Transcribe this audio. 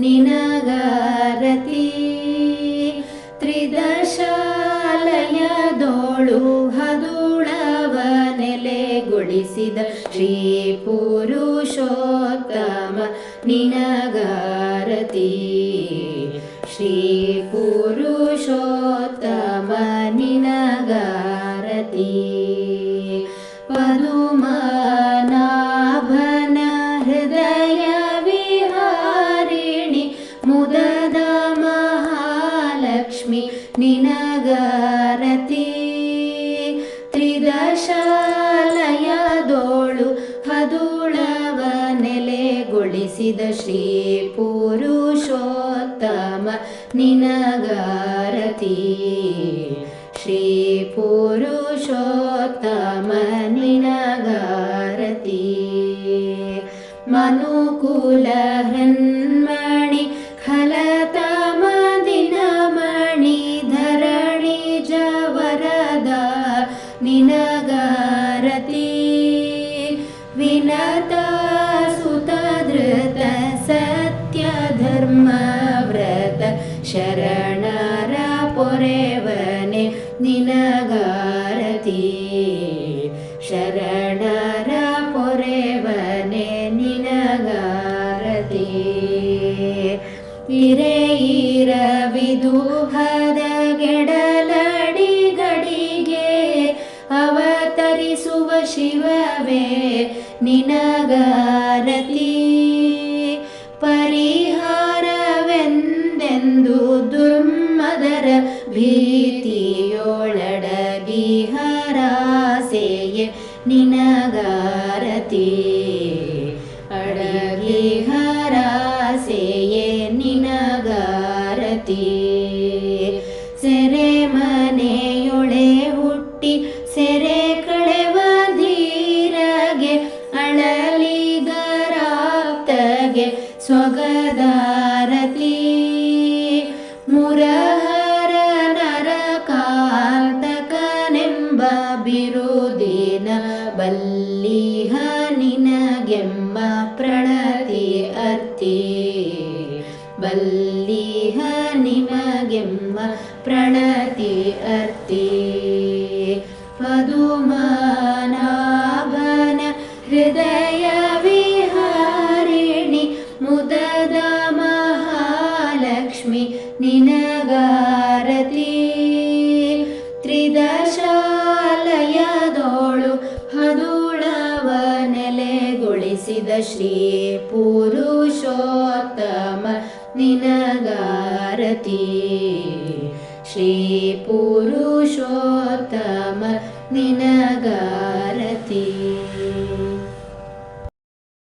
निनगारती। त्रिदशलय दोळु हदुडवनेग श्री पुरुषोत्तम निनगारती। श्री पुरुषोत्तम निनगारती। वदुमानाभन हृदय ನಿನಗಾರತಿ ತ್ರಿದಶಾಲಯದೋಳು ಹದುಳವ ನೆಲೆಗೊಳಿಸಿದ ಶ್ರೀ ಪುರುಷೋತ್ತಮ ನಿನಗಾರತಿ. ಶ್ರೀ ಪುರುಷೋತ್ತಮ ನಿನಗಾರತಿ. ಮನುಕುಲ ಹೃನ್ಮಣಿ ನಿನಗಾರತಿ ವಿನತ ಸುತಧೃತ ಸತ್ಯ ಧರ್ಮ ವ್ರತ ಶರಣರ ಪೊರೆವನೆ ನಿನಗಾರತಿ ಶರಣರ ಪೊರೆವನೆ ನಿನಗಾರತಿ. ಹದ ಹದಗೆಡಲಡಿ ಶಿವವೇ ನಿನಗಾರತಿ. ಪರಿಹಾರವೆಂದೆಂದು ದುರ್ಮದರ ಭೀತಿಯೊಳಡಗಿ ಹರಾಸೆಯೇ ನಿನಗಾರತಿ. ಅಡಗಿ ಹರಾಸೆಯೇ ನಿನಗಾರತಿ. ಸೆರೆ ಬಿರುದಿನ ಬಲ್ಲಿಹ ನಿನಗೆಂಬ ಪ್ರಣತಿ ಅರ್ತಿ ಬಲ್ಲಿಹ ನಿಮಗೆಂಬ ಪ್ರಣತಿ ಅರ್ತಿ ಪದುಮನಾಭನ ಹೃದಯ ವಿಹಾರಿಣಿ ಮುದದ ಮಹಾಲಕ್ಷ್ಮಿ ನಿನಗಾರತಿ ತ್ರಿದಶಾಲಯದೋಳು श्रीपुरुषोत्तम निनगारति। श्रीपुरुषोत्तम निनगार